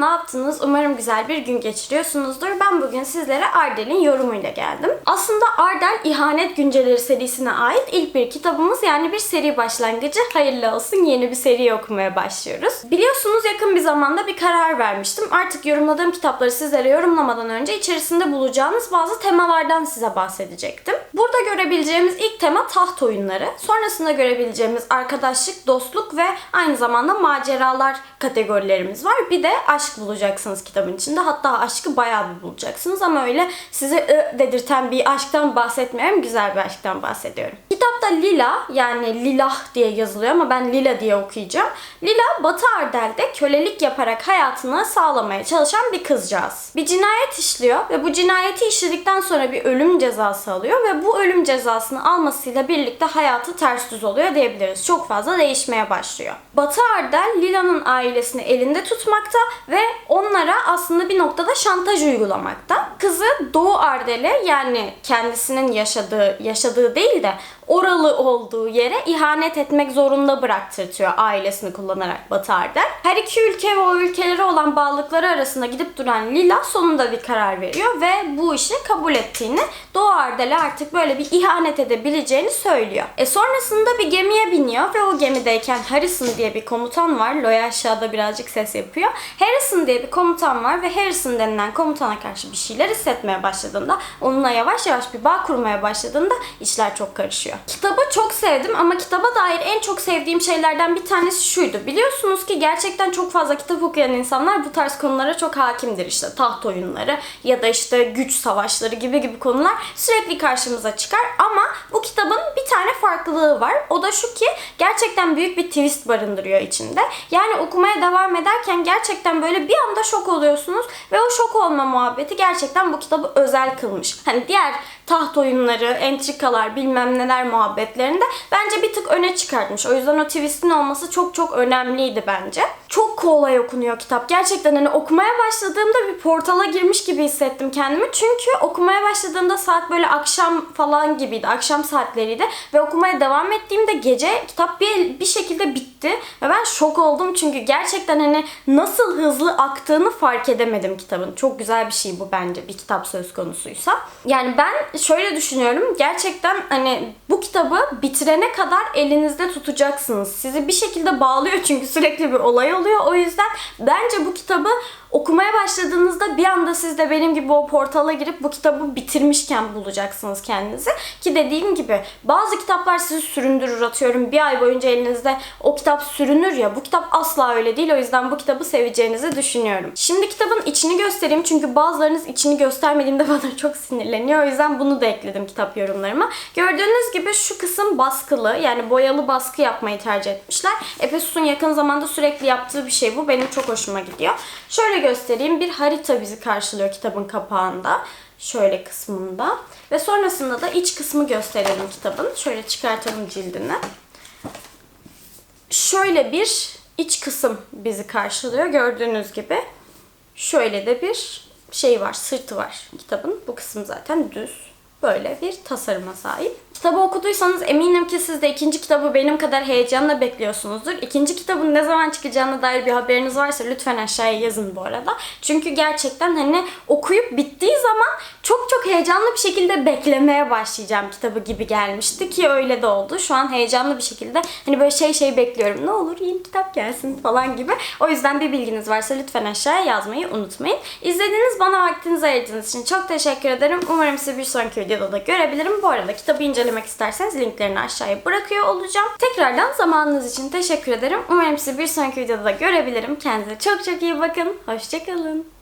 ne yaptınız? Umarım güzel bir gün geçiriyorsunuzdur. Ben bugün sizlere Ardel'in yorumuyla geldim. Aslında Ardel İhanet Günceleri serisine ait ilk bir kitabımız yani bir seri başlangıcı. Hayırlı olsun yeni bir seri okumaya başlıyoruz. Biliyorsunuz yakın bir zamanda bir karar vermiştim. Artık yorumladığım kitapları sizlere yorumlamadan önce içerisinde bulacağınız bazı temalardan size bahsedecektim. Burada görebileceğimiz ilk tema taht oyunları. Sonrasında görebileceğimiz arkadaşlık, dostluk ve aynı zamanda maceralar kategorilerimiz var. Bir de aşk bulacaksınız kitabın içinde. Hatta aşkı bayağı bir bulacaksınız ama öyle size ı dedirten bir aşktan bahsetmiyorum. Güzel bir aşktan bahsediyorum. Kitapta Lila yani Lilah diye yazılıyor ama ben Lila diye okuyacağım. Lila Batı Ardel'de kölelik yaparak hayatını sağlamaya çalışan bir kızcağız. Bir cinayet işliyor ve bu cinayeti işledikten sonra bir ölüm cezası alıyor ve bu ölüm cezasını almasıyla birlikte hayatı ters düz oluyor diyebiliriz. Çok fazla değişmeye başlıyor. Batı Ardel Lila'nın ailesini elinde tutmakta ve onlara aslında bir noktada şantaj uygulamakta. Kızı Doğu Ardel'e yani kendisinin yaşadığı, yaşadığı değil de oralı olduğu yere ihanet etmek zorunda bıraktırtıyor ailesini kullanarak Batı Ardel. Her iki ülke ve o ülkelere olan bağlılıkları arasında gidip duran Lila sonunda bir karar veriyor ve bu işi kabul ettiğini, Doğu Ardel'e artık böyle bir ihanet edebileceğini söylüyor. E sonrasında bir gemiye biniyor ve o gemideyken Harrison diye bir komutan var. Loya aşağıda birazcık ses yapıyor. Harrison diye bir komutan var ve Harrison denilen komutana karşı bir şeyler hissetmeye başladığında, onunla yavaş yavaş bir bağ kurmaya başladığında işler çok karışıyor. Kitabı çok sevdim ama kitaba dair en çok sevdiğim şeylerden bir tanesi şuydu. Biliyorsunuz ki gerçekten çok fazla kitap okuyan insanlar bu tarz konulara çok hakimdir. İşte taht oyunları ya da işte güç savaşları gibi gibi konular sürekli karşımıza çıkar ama bu tane farklılığı var. O da şu ki gerçekten büyük bir twist barındırıyor içinde. Yani okumaya devam ederken gerçekten böyle bir anda şok oluyorsunuz ve o şok olma muhabbeti gerçekten bu kitabı özel kılmış. Hani diğer taht oyunları, entrikalar, bilmem neler muhabbetlerinde bence bir tık öne çıkartmış. O yüzden o twist'in olması çok çok önemliydi bence. Çok kolay okunuyor kitap. Gerçekten hani okumaya başladığımda bir portala girmiş gibi hissettim kendimi. Çünkü okumaya başladığımda saat böyle akşam falan gibiydi. Akşam saatleriydi. Ve okumaya devam ettiğimde gece kitap bir, bir şekilde bitti. Ve ben şok oldum çünkü gerçekten hani nasıl hızlı aktığını fark edemedim kitabın. Çok güzel bir şey bu bence bir kitap söz konusuysa. Yani ben şöyle düşünüyorum. Gerçekten hani bu kitabı bitirene kadar elinizde tutacaksınız. Sizi bir şekilde bağlıyor çünkü sürekli bir olay oluyor. O yüzden bence bu kitabı okumaya başladığınızda bir anda siz de benim gibi o portala girip bu kitabı bitirmişken bulacaksınız kendinizi. Ki dediğim gibi bazı kitaplar sizi süründürür atıyorum. Bir ay boyunca elinizde o kitap sürünür ya. Bu kitap asla öyle değil. O yüzden bu kitabı seveceğinizi düşünüyorum. Şimdi kitabın içini göstereyim. Çünkü bazılarınız içini göstermediğimde bana çok sinirleniyor. O yüzden bunu da ekledim kitap yorumlarıma. Gördüğünüz gibi şu kısım baskılı. Yani boyalı baskı yapmayı tercih etmişler. Ephesus'un yakın zamanda sürekli yaptığı bir şey bu. Benim çok hoşuma gidiyor. Şöyle göstereyim. Bir harita bizi karşılıyor kitabın kapağında. Şöyle kısmında. Ve sonrasında da iç kısmı gösterelim kitabın. Şöyle çıkartalım cildini. Şöyle bir iç kısım bizi karşılıyor. Gördüğünüz gibi. Şöyle de bir şey var, sırtı var kitabın. Bu kısım zaten düz. Böyle bir tasarıma sahip. Kitabı okuduysanız eminim ki siz de ikinci kitabı benim kadar heyecanla bekliyorsunuzdur. İkinci kitabın ne zaman çıkacağına dair bir haberiniz varsa lütfen aşağıya yazın bu arada. Çünkü gerçekten hani okuyup bittiği zaman çok çok heyecanlı bir şekilde beklemeye başlayacağım kitabı gibi gelmişti ki öyle de oldu. Şu an heyecanlı bir şekilde hani böyle şey şey bekliyorum. Ne olur yeni kitap gelsin falan gibi. O yüzden bir bilginiz varsa lütfen aşağıya yazmayı unutmayın. İzlediğiniz bana vaktinizi ayırdığınız için çok teşekkür ederim. Umarım sizi bir sonraki videoda da görebilirim. Bu arada kitabı incelemek isterseniz linklerini aşağıya bırakıyor olacağım. Tekrardan zamanınız için teşekkür ederim. Umarım sizi bir sonraki videoda da görebilirim. Kendinize çok çok iyi bakın. Hoşçakalın.